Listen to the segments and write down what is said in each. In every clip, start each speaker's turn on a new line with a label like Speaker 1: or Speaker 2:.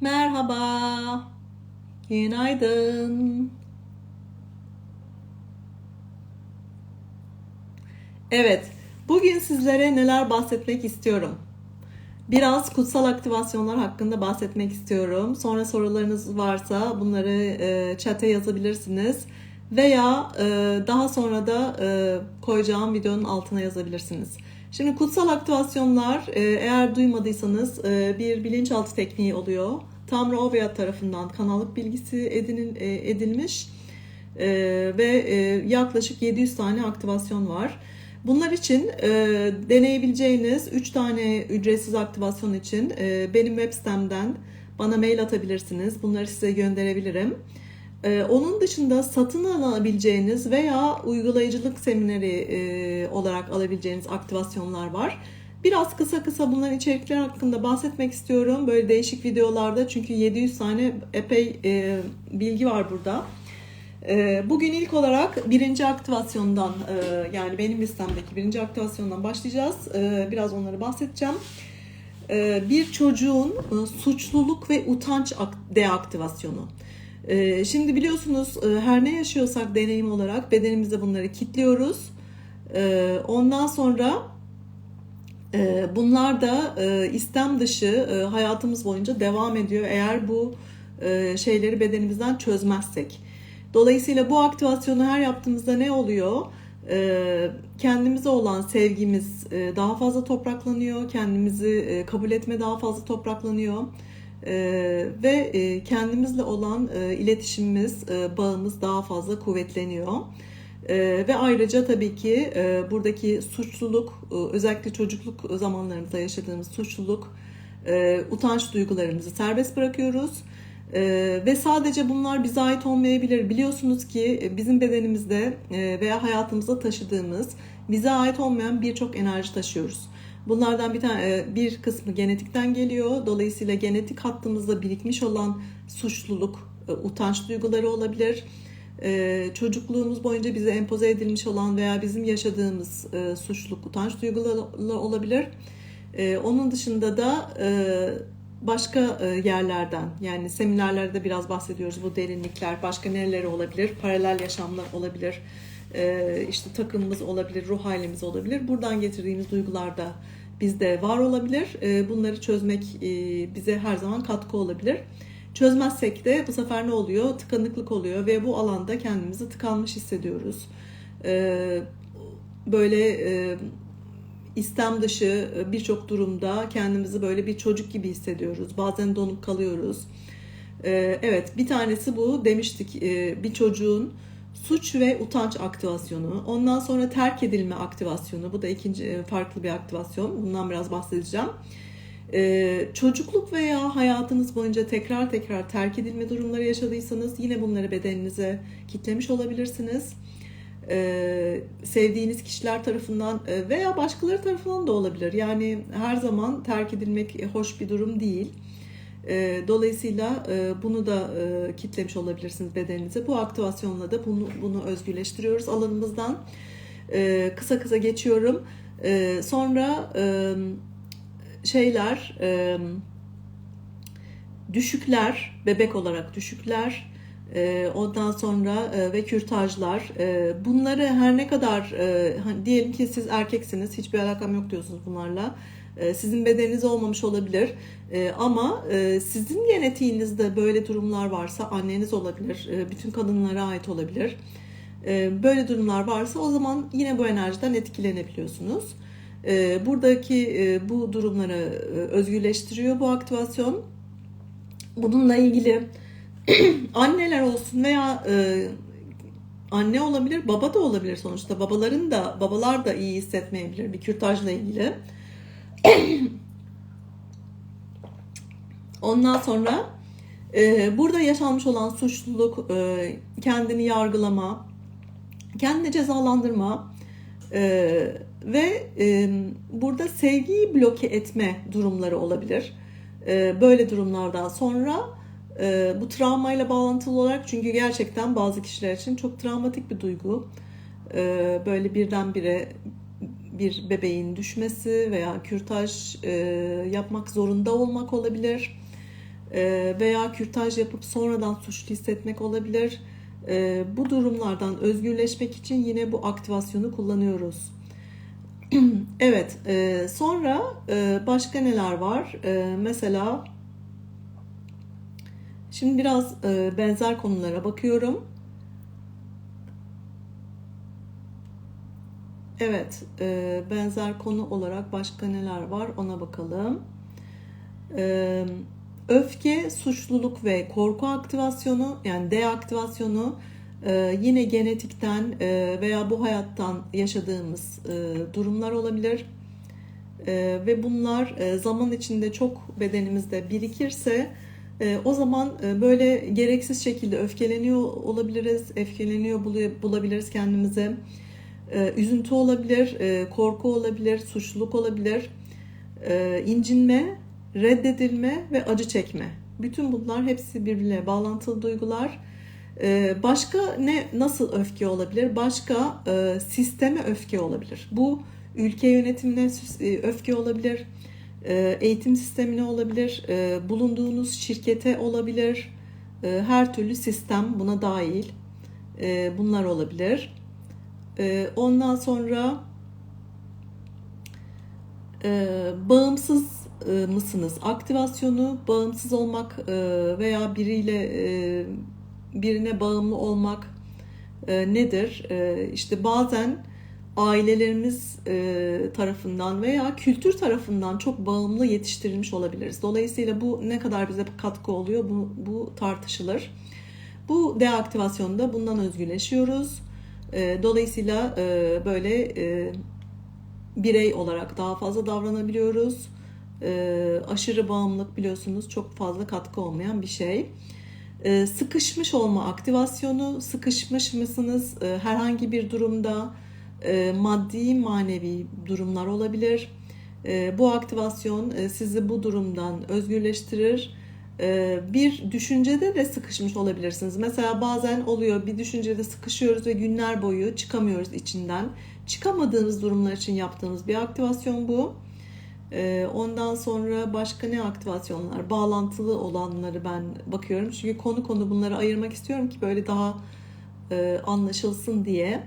Speaker 1: Merhaba. Günaydın. Evet, bugün sizlere neler bahsetmek istiyorum. Biraz kutsal aktivasyonlar hakkında bahsetmek istiyorum. Sonra sorularınız varsa bunları e, chat'e yazabilirsiniz. Veya e, daha sonra da e, koyacağım videonun altına yazabilirsiniz. Şimdi kutsal aktivasyonlar e, eğer duymadıysanız e, bir bilinçaltı tekniği oluyor. Tamra Ovyat tarafından kanallık bilgisi edinil, e, edilmiş ve yaklaşık 700 tane aktivasyon var. Bunlar için e, deneyebileceğiniz 3 tane ücretsiz aktivasyon için e, benim web sitemden bana mail atabilirsiniz. Bunları size gönderebilirim. E, onun dışında satın alabileceğiniz veya uygulayıcılık semineri e, olarak alabileceğiniz aktivasyonlar var. Biraz kısa kısa bunların içerikleri hakkında bahsetmek istiyorum. Böyle değişik videolarda çünkü 700 tane epey e, bilgi var burada. E, bugün ilk olarak birinci aktivasyondan e, yani benim listemdeki birinci aktivasyondan başlayacağız. E, biraz onları bahsedeceğim. Bir çocuğun e, suçluluk ve utanç ak- deaktivasyonu. E, şimdi biliyorsunuz e, her ne yaşıyorsak deneyim olarak bedenimizde bunları kilitliyoruz. E, ondan sonra e, bunlar da e, istem dışı hayatımız boyunca devam ediyor eğer bu şeyleri bedenimizden çözmezsek. Dolayısıyla bu aktivasyonu her yaptığımızda ne oluyor? E, kendimize olan sevgimiz daha fazla topraklanıyor, kendimizi kabul etme daha fazla topraklanıyor. Ee, ve e, kendimizle olan e, iletişimimiz, e, bağımız daha fazla kuvvetleniyor. Ee, ve ayrıca tabii ki buradaki suçluluk, özellikle çocukluk zamanlarımızda yaşadığımız suçluluk, utanç duygularımızı serbest bırakıyoruz. E, ve sadece bunlar bize ait olmayabilir. Biliyorsunuz ki bizim bedenimizde veya hayatımızda taşıdığımız bize ait olmayan birçok enerji taşıyoruz. Bunlardan bir tane e, bir kısmı genetikten geliyor. Dolayısıyla genetik hattımızda birikmiş olan suçluluk, e, utanç duyguları olabilir. E, çocukluğumuz boyunca bize empoze edilmiş olan veya bizim yaşadığımız suçluluk, utanç duyguları olabilir. Onun dışında da başka yerlerden yani seminerlerde biraz bahsediyoruz bu derinlikler, başka nereleri olabilir, paralel yaşamlar olabilir işte takımımız olabilir, ruh halimiz olabilir. Buradan getirdiğimiz duygular da bizde var olabilir. Bunları çözmek bize her zaman katkı olabilir. Çözmezsek de bu sefer ne oluyor? Tıkanıklık oluyor ve bu alanda kendimizi tıkanmış hissediyoruz. Böyle istem dışı birçok durumda kendimizi böyle bir çocuk gibi hissediyoruz. Bazen donup kalıyoruz. Evet bir tanesi bu demiştik bir çocuğun suç ve utanç aktivasyonu. Ondan sonra terk edilme aktivasyonu. Bu da ikinci e, farklı bir aktivasyon. Bundan biraz bahsedeceğim. Ee, çocukluk veya hayatınız boyunca tekrar tekrar terk edilme durumları yaşadıysanız yine bunları bedeninize kitlemiş olabilirsiniz. Ee, sevdiğiniz kişiler tarafından e, veya başkaları tarafından da olabilir. Yani her zaman terk edilmek hoş bir durum değil. E, dolayısıyla e, bunu da e, kitlemiş olabilirsiniz bedeninize. Bu aktivasyonla da bunu, bunu özgürleştiriyoruz alanımızdan. Kısa kısa geçiyorum. Sonra şeyler, düşükler, bebek olarak düşükler, ondan sonra ve kürtajlar. Bunları her ne kadar hani diyelim ki siz erkeksiniz, hiçbir alakam yok diyorsunuz bunlarla ee, sizin bedeniniz olmamış olabilir ee, ama e, sizin genetiğinizde böyle durumlar varsa anneniz olabilir, e, bütün kadınlara ait olabilir. Böyle durumlar varsa o zaman yine bu enerjiden etkilenebiliyorsunuz. Buradaki e, bu durumları özgürleştiriyor bu aktivasyon. Bununla ilgili anneler olsun veya anne olabilir, baba da olabilir sonuçta. Babaların da babalar da iyi hissetmeyebilir bir kürtajla ilgili. Ondan sonra e, burada yaşanmış olan suçluluk, e, kendini yargılama, kendini cezalandırma e, ve e, burada sevgiyi bloke etme durumları olabilir. E, böyle durumlardan sonra e, bu travmayla bağlantılı olarak çünkü gerçekten bazı kişiler için çok travmatik bir duygu. E, böyle birdenbire bir bebeğin düşmesi veya kürtaj e, yapmak zorunda olmak olabilir. e, veya kürtaj yapıp sonradan suçlu hissetmek olabilir. E, bu durumlardan özgürleşmek için yine bu aktivasyonu kullanıyoruz. evet, e, sonra e, başka neler var? E, mesela şimdi biraz e, benzer konulara bakıyorum. Evet, e, benzer konu olarak başka neler var ona bakalım. E, öfke, suçluluk ve korku aktivasyonu yani deaktivasyonu e, yine genetikten e, veya bu hayattan yaşadığımız e, durumlar olabilir. E, ve bunlar e, zaman içinde çok bedenimizde birikirse e, o zaman e, böyle gereksiz şekilde öfkeleniyor olabiliriz, öfkeleniyor bulabiliriz kendimize e, üzüntü olabilir, e, korku olabilir, suçluluk olabilir, e, incinme, reddedilme ve acı çekme. Bütün bunlar hepsi birbirine bağlantılı duygular. E, başka ne nasıl öfke olabilir? Başka e, sisteme öfke olabilir. Bu ülke yönetimine e, öfke olabilir, eğitim sistemine olabilir, bulunduğunuz şirkete olabilir. Her türlü sistem buna dahil. Bunlar olabilir. Ee, ondan sonra e, bağımsız e, mısınız? Aktivasyonu bağımsız olmak e, veya biriyle birine bağımlı olmak nedir? İşte bazen ailelerimiz tarafından veya kültür tarafından çok bağımlı yetiştirilmiş olabiliriz. Dolayısıyla bu ne kadar bize katkı oluyor bu, bu tartışılır. Bu deaktivasyonda bundan özgürleşiyoruz. E, dolayısıyla e, böyle e, birey olarak daha fazla davranabiliyoruz. Aşırı bağımlılık biliyorsunuz çok fazla katkı olmayan bir şey. Sıkışmış olma aktivasyonu, sıkışmış mısınız herhangi bir durumda maddi manevi durumlar olabilir. Bu aktivasyon sizi bu durumdan özgürleştirir ee, bir düşüncede de sıkışmış olabilirsiniz. Mesela bazen oluyor bir düşüncede sıkışıyoruz ve günler boyu çıkamıyoruz içinden. Çıkamadığınız durumlar için yaptığımız bir aktivasyon bu. Ee, ondan sonra başka ne aktivasyonlar? Bağlantılı olanları ben bakıyorum. Çünkü konu konu bunları ayırmak istiyorum ki böyle daha e, anlaşılsın diye.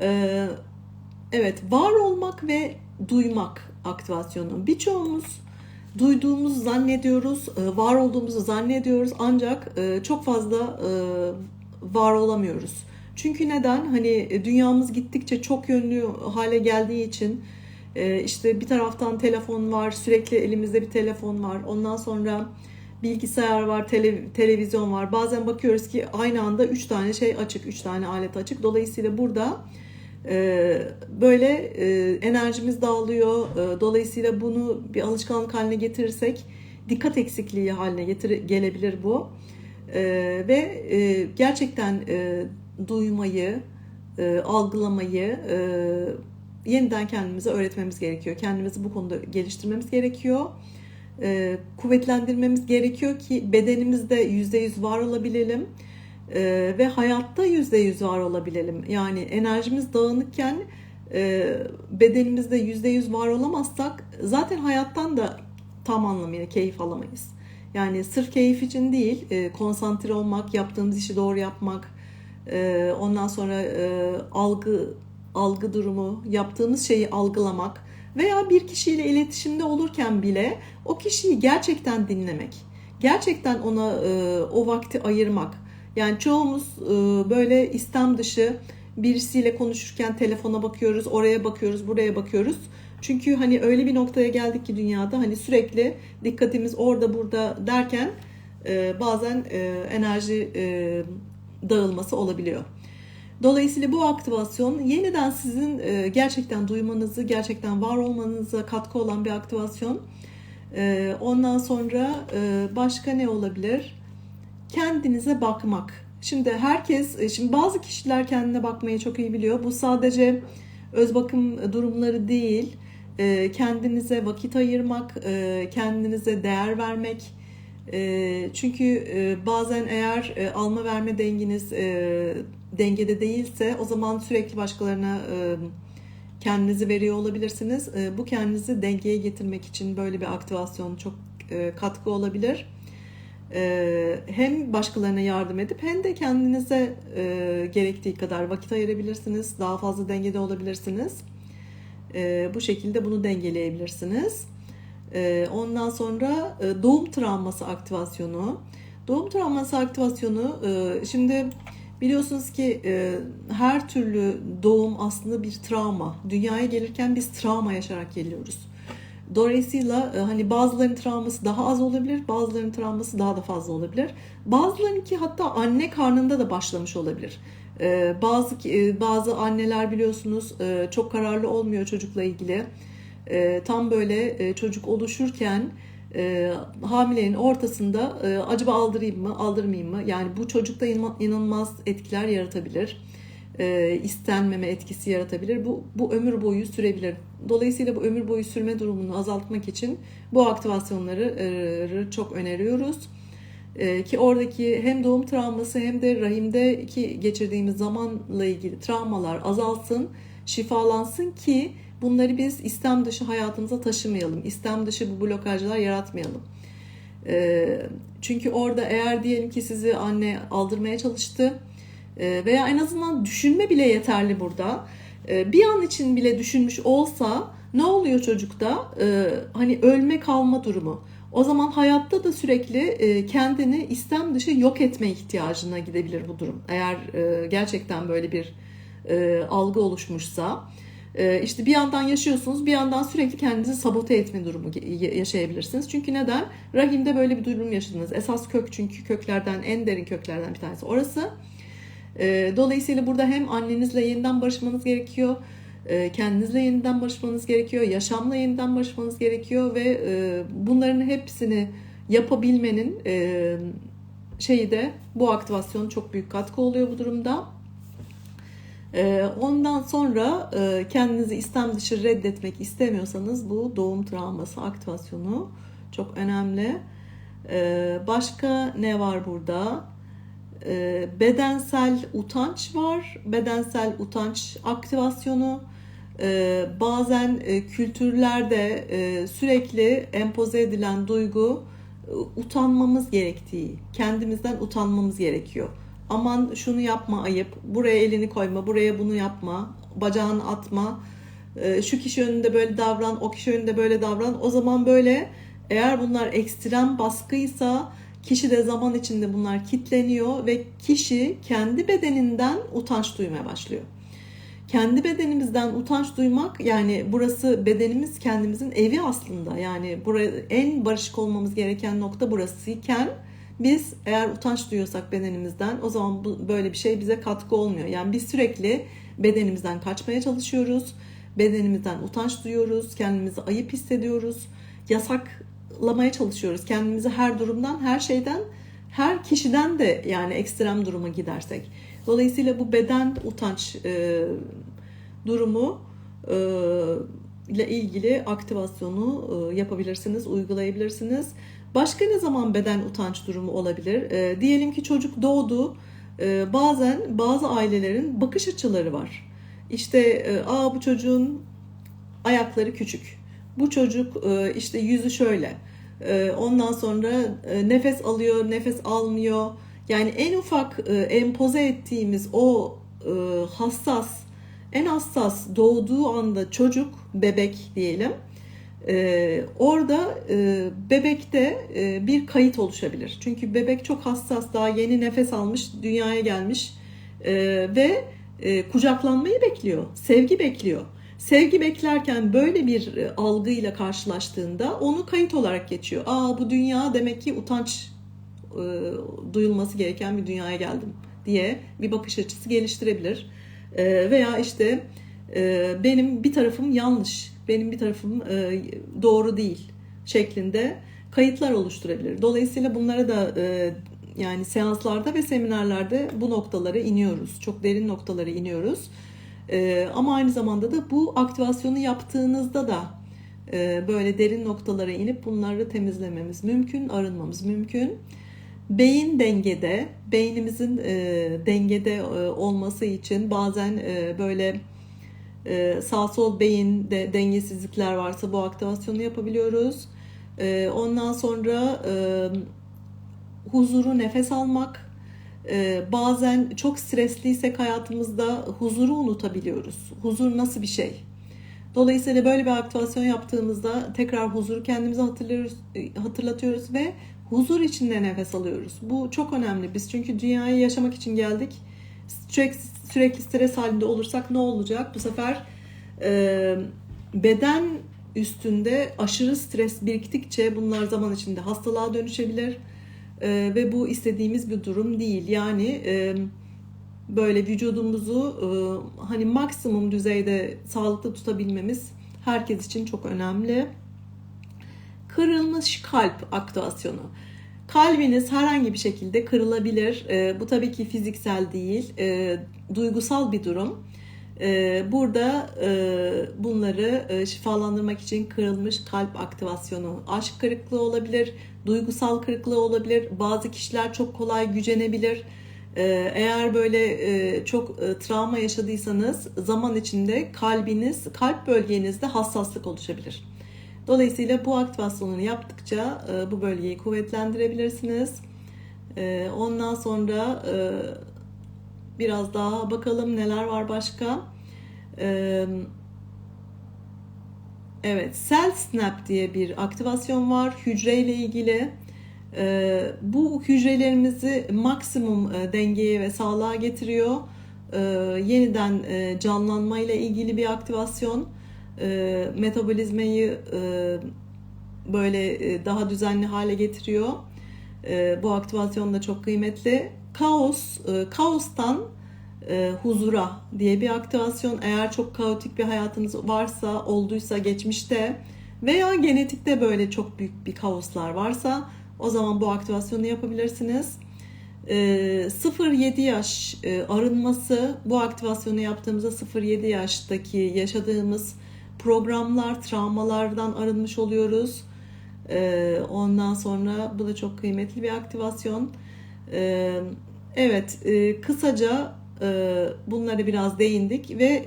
Speaker 1: Ee, evet, var olmak ve duymak aktivasyonu. Birçoğumuz duyduğumuzu zannediyoruz, e, var olduğumuzu zannediyoruz ancak e, çok fazla e, var olamıyoruz. Çünkü neden? Hani dünyamız gittikçe çok yönlü hale geldiği için işte bir taraftan telefon var, sürekli elimizde bir telefon var. Ondan sonra bilgisayar var, tele, televizyon var. Bazen bakıyoruz ki aynı anda 3 tane şey açık, 3 tane alet açık. Dolayısıyla burada böyle e, enerjimiz dağılıyor. Ee, dolayısıyla bunu bir alışkanlık haline getirirsek dikkat eksikliği haline getir gelebilir bu. Ee, ve e, gerçekten e, duymayı, algılamayı yeniden kendimize öğretmemiz gerekiyor. Kendimizi bu konuda geliştirmemiz gerekiyor. Kuvvetlendirmemiz gerekiyor ki bedenimizde %100 var olabilelim e, ve hayatta yüzde yüz var olabilelim. Yani enerjimiz dağınıkken e, bedenimizde yüzde yüz var olamazsak zaten hayattan da tam anlamıyla keyif alamayız. Yani sırf keyif için değil, e, konsantre olmak, yaptığımız işi doğru yapmak, e, ondan sonra e, algı algı durumu, yaptığımız şeyi algılamak veya bir kişiyle iletişimde olurken bile o kişiyi gerçekten dinlemek, gerçekten ona e, o vakti ayırmak, yani çoğumuz e, böyle istem dışı birisiyle konuşurken telefona bakıyoruz, oraya bakıyoruz, buraya bakıyoruz. Çünkü hani öyle bir noktaya geldik ki dünyada hani sürekli dikkatimiz orada burada derken e, bazen e, enerji dağılması olabiliyor. Dolayısıyla bu aktivasyon yeniden sizin gerçekten duymanızı, gerçekten var olmanıza katkı olan bir aktivasyon. Ondan sonra başka ne olabilir? Kendinize bakmak. Şimdi herkes, e, şimdi bazı kişiler kendine bakmayı çok iyi biliyor. Bu sadece öz bakım durumları değil. E, kendinize vakit ayırmak, e, kendinize değer vermek. Çünkü bazen eğer alma verme denginiz dengede değilse o zaman sürekli başkalarına kendinizi veriyor olabilirsiniz. Bu kendinizi dengeye getirmek için böyle bir aktivasyon çok katkı olabilir. E, hem başkalarına yardım edip hem de kendinize e, gerektiği kadar vakit ayırabilirsiniz. Daha fazla dengede olabilirsiniz. E, bu şekilde bunu dengeleyebilirsiniz. E, ondan sonra e, doğum travması aktivasyonu. Doğum travması aktivasyonu e, şimdi biliyorsunuz ki her türlü doğum aslında bir travma. Dünyaya gelirken biz travma yaşarak geliyoruz. Dolayısıyla e, hani bazılarının travması daha az olabilir, bazılarının travması daha da fazla olabilir. Bazılarınki hatta anne karnında da başlamış olabilir. E, bazı e, bazı anneler biliyorsunuz çok kararlı olmuyor çocukla ilgili. Tam böyle çocuk oluşurken hamilenin ortasında acaba aldırayım mı, aldırmayayım mı? Yani bu çocukta inanılmaz etkiler yaratabilir e, istenmeme etkisi yaratabilir. Bu, bu ömür boyu sürebilir. Dolayısıyla bu ömür boyu sürme durumunu azaltmak için bu aktivasyonları e, çok öneriyoruz. E, ki oradaki hem doğum travması hem de rahimdeki geçirdiğimiz zamanla ilgili travmalar azalsın, şifalansın ki bunları biz istem dışı hayatımıza taşımayalım. İstem dışı bu blokajlar yaratmayalım. E, çünkü orada eğer diyelim ki sizi anne aldırmaya çalıştı, veya en azından düşünme bile yeterli burada. Ee, bir an için bile düşünmüş olsa ne oluyor çocukta? Ee, hani ölme kalma durumu. O zaman hayatta da sürekli e, kendini istem dışı yok etme ihtiyacına gidebilir bu durum. Eğer e, gerçekten böyle bir e, algı oluşmuşsa. işte bir yandan yaşıyorsunuz bir yandan sürekli kendinizi sabote etme durumu yaşayabilirsiniz. Çünkü neden? Rahimde böyle bir durum yaşadınız. Esas kök çünkü köklerden en derin köklerden bir tanesi orası. E, dolayısıyla burada hem annenizle yeniden barışmanız gerekiyor, e, kendinizle yeniden barışmanız gerekiyor, yaşamla yeniden barışmanız gerekiyor ve e, bunların hepsini yapabilmenin e, şeyi de bu aktivasyon çok büyük katkı oluyor bu durumda. E, ondan sonra kendinizi istem dışı reddetmek istemiyorsanız bu doğum travması aktivasyonu çok önemli. Başka ne var burada? E, bedensel utanç var. Bedensel utanç aktivasyonu. E, bazen e, kültürlerde e, sürekli empoze edilen duygu e, utanmamız gerektiği, kendimizden utanmamız gerekiyor. Aman şunu yapma ayıp, buraya elini koyma, buraya bunu yapma, bacağını atma, e, şu kişi önünde böyle davran, o kişi önünde böyle davran. O zaman böyle eğer bunlar ekstrem baskıysa Kişi de zaman içinde bunlar kitleniyor ve kişi kendi bedeninden utanç duymaya başlıyor. Kendi bedenimizden utanç duymak yani burası bedenimiz kendimizin evi aslında. Yani buraya en barışık olmamız gereken nokta burasıyken biz eğer utanç duyuyorsak bedenimizden o zaman bu, böyle bir şey bize katkı olmuyor. Yani biz sürekli bedenimizden kaçmaya çalışıyoruz. Bedenimizden utanç duyuyoruz, kendimizi ayıp hissediyoruz. Yasak lamaya çalışıyoruz. Kendimizi her durumdan, her şeyden, her kişiden de yani ekstrem duruma gidersek. Dolayısıyla bu beden utanç e, durumu e, ile ilgili aktivasyonu e, yapabilirsiniz, uygulayabilirsiniz. Başka ne zaman beden utanç durumu olabilir? E, diyelim ki çocuk doğdu. E, bazen bazı ailelerin bakış açıları var. İşte e, aa bu çocuğun ayakları küçük bu çocuk e, işte yüzü şöyle. E, ondan sonra e, nefes alıyor, nefes almıyor. Yani en ufak empoze ettiğimiz o hassas, en hassas doğduğu anda çocuk, bebek diyelim. orada bebekte bir kayıt oluşabilir. Çünkü bebek çok hassas, daha yeni nefes almış, dünyaya gelmiş ve kucaklanmayı bekliyor, sevgi bekliyor. Sevgi beklerken böyle bir e, algıyla karşılaştığında onu kayıt olarak geçiyor. Aa bu dünya demek ki utanç e, duyulması gereken bir dünyaya geldim diye bir bakış açısı geliştirebilir. E, veya işte e, benim bir tarafım yanlış, benim bir tarafım e, doğru değil şeklinde kayıtlar oluşturabilir. Dolayısıyla bunlara da e, yani seanslarda ve seminerlerde bu noktalara iniyoruz. Çok derin noktalara iniyoruz. E, ama aynı zamanda da bu aktivasyonu yaptığınızda da e, böyle derin noktalara inip bunları temizlememiz mümkün, arınmamız mümkün. Beyin dengede, beynimizin e, dengede e, olması için bazen böyle sağ sol beyinde dengesizlikler varsa bu aktivasyonu yapabiliyoruz. Ondan sonra huzuru nefes almak. Ee, bazen çok stresliysek hayatımızda huzuru unutabiliyoruz. Huzur nasıl bir şey? Dolayısıyla böyle bir aktivasyon yaptığımızda tekrar huzuru kendimize hatırlıyoruz, hatırlatıyoruz ve huzur içinde nefes alıyoruz. Bu çok önemli. Biz çünkü dünyayı yaşamak için geldik. Sürekli, sürekli stres halinde olursak ne olacak? Bu sefer e, beden üstünde aşırı stres biriktikçe bunlar zaman içinde hastalığa dönüşebilir. E, ve bu istediğimiz bir durum değil. Yani e, böyle vücudumuzu e, hani maksimum düzeyde sağlıklı tutabilmemiz herkes için çok önemli. Kırılmış kalp aktivasyonu. Kalbiniz herhangi bir şekilde kırılabilir. E, bu tabii ki fiziksel değil, e, duygusal bir durum. E, burada e, bunları e, şifalandırmak için kırılmış kalp aktivasyonu, aşk kırıklığı olabilir, duygusal kırıklığı olabilir. Bazı kişiler çok kolay gücenebilir. E, eğer böyle e, çok travma yaşadıysanız zaman içinde kalbiniz, kalp bölgenizde hassaslık oluşabilir. Dolayısıyla bu aktivasyonu yaptıkça bu bölgeyi kuvvetlendirebilirsiniz. E, ondan sonra biraz daha bakalım neler var başka. Evet, Cell Snap diye bir aktivasyon var hücreyle ilgili. Bu hücrelerimizi maksimum e, dengeye ve sağlığa getiriyor. Yeniden e, canlanmayla ilgili bir aktivasyon metabolizmayı e, böyle daha düzenli hale getiriyor. Bu aktivasyon da çok kıymetli. Kaos, e, kaostan e, huzura diye bir aktivasyon. Eğer çok kaotik bir hayatınız varsa, olduysa geçmişte veya genetikte böyle çok büyük bir kaoslar varsa o zaman bu aktivasyonu yapabilirsiniz. E, 0-7 yaş e, arınması bu aktivasyonu yaptığımızda 0-7 yaştaki yaşadığımız programlar, travmalardan arınmış oluyoruz. Ee, ondan sonra bu da çok kıymetli bir aktivasyon. Ee, evet, e, kısaca e, bunları biraz değindik ve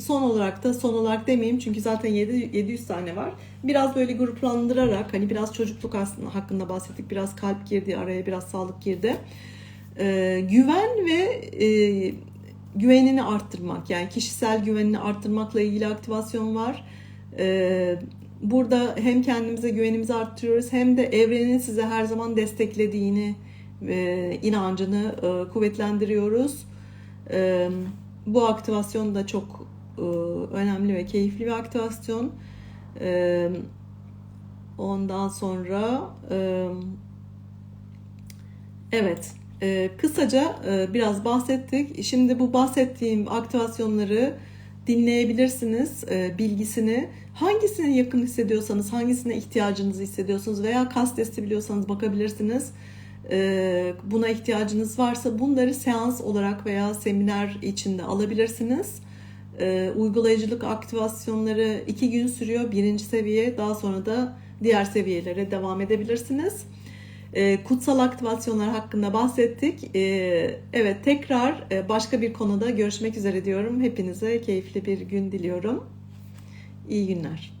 Speaker 1: son olarak da son olarak demeyeyim çünkü zaten 7, 700 tane var. Biraz böyle gruplandırarak hani biraz çocukluk aslında hakkında bahsettik. Biraz kalp girdi araya biraz sağlık girdi. Ee, güven ve e, güvenini arttırmak yani kişisel güvenini arttırmakla ilgili aktivasyon var. Ee, burada hem kendimize güvenimizi arttırıyoruz hem de evrenin size her zaman desteklediğini e, inancını e, kuvvetlendiriyoruz. E, bu aktivasyon da çok e, önemli ve keyifli bir aktivasyon. E, ondan sonra e, evet kısaca biraz bahsettik. Şimdi bu bahsettiğim aktivasyonları dinleyebilirsiniz bilgisini. Hangisine yakın hissediyorsanız, hangisine ihtiyacınızı hissediyorsunuz veya kas testi biliyorsanız bakabilirsiniz. E, buna ihtiyacınız varsa bunları seans olarak veya seminer içinde alabilirsiniz. E, uygulayıcılık aktivasyonları iki gün sürüyor. Birinci seviye daha sonra da diğer seviyelere devam edebilirsiniz. E, kutsal aktivasyonlar hakkında bahsettik. Evet tekrar e, başka bir konuda görüşmek üzere diyorum. Hepinize keyifli bir gün diliyorum. İyi günler.